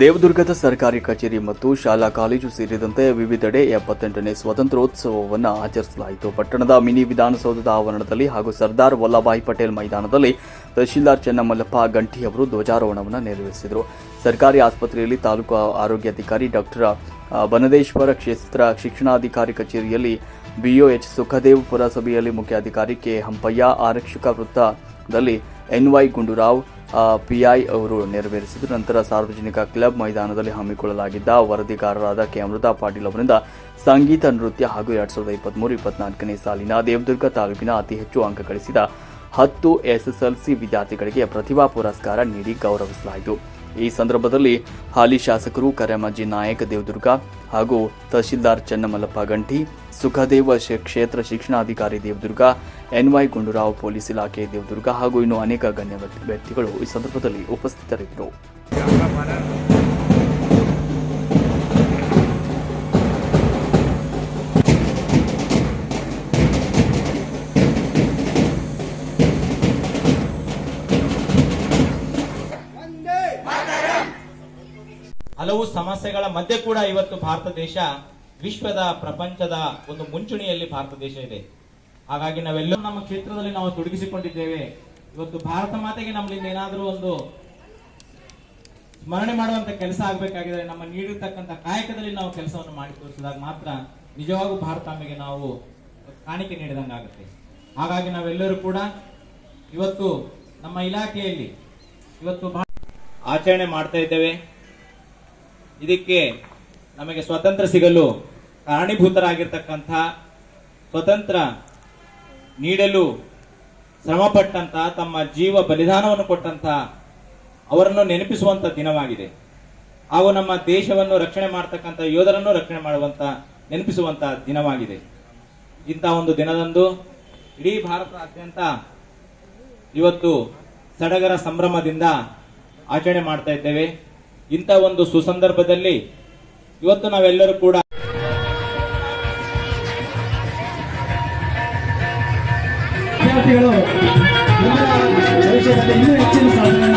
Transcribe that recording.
ದೇವದುರ್ಗದ ಸರ್ಕಾರಿ ಕಚೇರಿ ಮತ್ತು ಶಾಲಾ ಕಾಲೇಜು ಸೇರಿದಂತೆ ವಿವಿಧೆಡೆ ಎಪ್ಪತ್ತೆಂಟನೇ ಸ್ವಾತಂತ್ರ್ಯೋತ್ಸವವನ್ನು ಆಚರಿಸಲಾಯಿತು. ಪಟ್ಟಣದ ಮಿನಿ ವಿಧಾನಸೌಧದ ಆವರಣದಲ್ಲಿ ಹಾಗೂ ಸರ್ದಾರ್ ವಲ್ಲಭಾಯಿ ಪಟೇಲ್ ಮೈದಾನದಲ್ಲಿ ತಹಶೀಲ್ದಾರ್ ಚೆನ್ನಮಲ್ಲಪ್ಪ ಗಂಟಿ ಅವರು ಧ್ವಜಾರೋಹಣವನ್ನು ನೆರವೇರಿಸಿದರು. ಸರ್ಕಾರಿ ಆಸ್ಪತ್ರೆಯಲ್ಲಿ ತಾಲೂಕು ಆರೋಗ್ಯಾಧಿಕಾರಿ ಡಾಕ್ಟರ್ ಬನದೇಶ್ವರ ಕ್ಷೇತ್ರ ಶಿಕ್ಷಣಾಧಿಕಾರಿ ಕಚೇರಿಯಲ್ಲಿ ಬಿಒಎಚ್ ಸುಖದೇವ್ ಪುರಸಭೆಯಲ್ಲಿ ಮುಖ್ಯಾಧಿಕಾರಿ ಕೆ ಹಂಪಯ್ಯ, ಆರಕ್ಷಕ ವೃತ್ತದಲ್ಲಿ ಎನ್ವೈ ಗುಂಡೂರಾವ್ ಪಿಐ ಅವರು ನೆರವೇರಿಸಿದ ನಂತರ ಸಾರ್ವಜನಿಕ ಕ್ಲಬ್ ಮೈದಾನದಲ್ಲಿ ಹಮ್ಮಿಕೊಳ್ಳಲಾಗಿದ್ದ ವರದಿಗಾರರಾದ ಕೆ. ಅಮೃತಾ ಪಾಟೀಲ್ ಅವರಿಂದ ಸಂಗೀತ, ನೃತ್ಯ ಹಾಗೂ ಎರಡ್ ಸಾವಿರದ ಇಪ್ಪತ್ಮೂರು, ಇಪ್ಪತ್ನಾಲ್ಕನೇ ಸಾಲಿನ ದೇವದುರ್ಗ ತಾಲೂಕಿನ ಅತಿ ಹೆಚ್ಚು ಅಂಕ ಗಳಿಸಿದ ಹತ್ತು ಎಸ್ಎಸ್ಎಲ್ಸಿ ವಿದ್ಯಾರ್ಥಿಗಳಿಗೆ ಪ್ರತಿಭಾ ಪುರಸ್ಕಾರ ನೀಡಿ ಗೌರವಿಸಲಾಯಿತು. ಈ ಸಂದರ್ಭದಲ್ಲಿ ಹಾಲಿ ಶಾಸಕರು ಕರೆಮಾಜಿ ನಾಯಕ, ದೇವದುರ್ಗ ಹಾಗೂ ತಹಶೀಲ್ದಾರ್ ಚನ್ನಮಲ್ಲಪ್ಪ ಗಂಟಿ, ಸುಖದೇವ ಕ್ಷೇತ್ರ ಶಿಕ್ಷಣಾಧಿಕಾರಿ ದೇವದುರ್ಗ, ಎನ್ವೈ ಗುಂಡೂರಾವ್ ಪೊಲೀಸ್ ಇಲಾಖೆ ದೇವದುರ್ಗ ಹಾಗೂ ಇನ್ನು ಅನೇಕ ಗಣ್ಯ ವ್ಯಕ್ತಿಗಳು ಈ ಸಂದರ್ಭದಲ್ಲಿ ಉಪಸ್ಥಿತರಿದ್ದರು. ಹಲವು ಸಮಸ್ಯೆಗಳ ಮಧ್ಯೆ ಕೂಡ ಇವತ್ತು ಭಾರತ ದೇಶ ವಿಶ್ವದ ಪ್ರಪಂಚದ ಒಂದು ಮುಂಚೂಣಿಯಲ್ಲಿ ಭಾರತ ದೇಶ ಇದೆ. ಹಾಗಾಗಿ ನಾವೆಲ್ಲರೂ ನಮ್ಮ ಕ್ಷೇತ್ರದಲ್ಲಿ ನಾವು ತೊಡಗಿಸಿಕೊಂಡಿದ್ದೇವೆ. ಇವತ್ತು ಭಾರತ ಮಾತೆಗೆ ನಮ್ಮಲ್ಲಿಂದ ಏನಾದರೂ ಒಂದು ಸ್ಮರಣೆ ಮಾಡುವಂತ ಕೆಲಸ ಆಗಬೇಕಾಗಿದೆ ನಮ್ಮ ನೀಡಿರ್ತಕ್ಕಂಥ ಕಾಯಕದಲ್ಲಿ ನಾವು ಕೆಲಸವನ್ನು ಮಾಡಿ ತೋರಿಸಿದಾಗ ಮಾತ್ರ ನಿಜವಾಗೂ ಭಾರತಾಂಬೆಗೆ ನಾವು ಕಾಣಿಕೆ ನೀಡಿದಂಗಾಗುತ್ತೆ ಹಾಗಾಗಿ ನಾವೆಲ್ಲರೂ ಕೂಡ ಇವತ್ತು ನಮ್ಮ ಇಲಾಖೆಯಲ್ಲಿ ಇವತ್ತು ಆಚರಣೆ ಮಾಡ್ತಾ ಇದ್ದೇವೆ. ಇದಕ್ಕೆ ನಮಗೆ ಸ್ವಾತಂತ್ರ್ಯ ಸಿಗಲು ಕಾರಣೀಭೂತರಾಗಿರ್ತಕ್ಕಂಥ ಸ್ವತಂತ್ರ ನೀಡಲು ಶ್ರಮಪಟ್ಟಂಥ ತಮ್ಮ ಜೀವ ಬಲಿದಾನವನ್ನು ಕೊಟ್ಟಂಥ ಅವರನ್ನು ನೆನಪಿಸುವಂತ ದಿನವಾಗಿದೆ. ಹಾಗೂ ನಮ್ಮ ದೇಶವನ್ನು ರಕ್ಷಣೆ ಮಾಡತಕ್ಕಂಥ ಯೋಧರನ್ನು ರಕ್ಷಣೆ ಮಾಡುವಂತ ನೆನಪಿಸುವಂತ ದಿನವಾಗಿದೆ. ಇಂಥ ಒಂದು ದಿನದಂದು ಇಡೀ ಭಾರತದಾದ್ಯಂತ ಇವತ್ತು ಸಡಗರ ಸಂಭ್ರಮದಿಂದ ಆಚರಣೆ ಮಾಡ್ತಾ ಇದ್ದೇವೆ. ಇಂಥ ಒಂದು ಸುಸಂದರ್ಭದಲ್ಲಿ ಇವತ್ತು ನಾವೆಲ್ಲರೂ ಕೂಡ ಭವಿಷ್ಯದಲ್ಲಿ ಇನ್ನೂ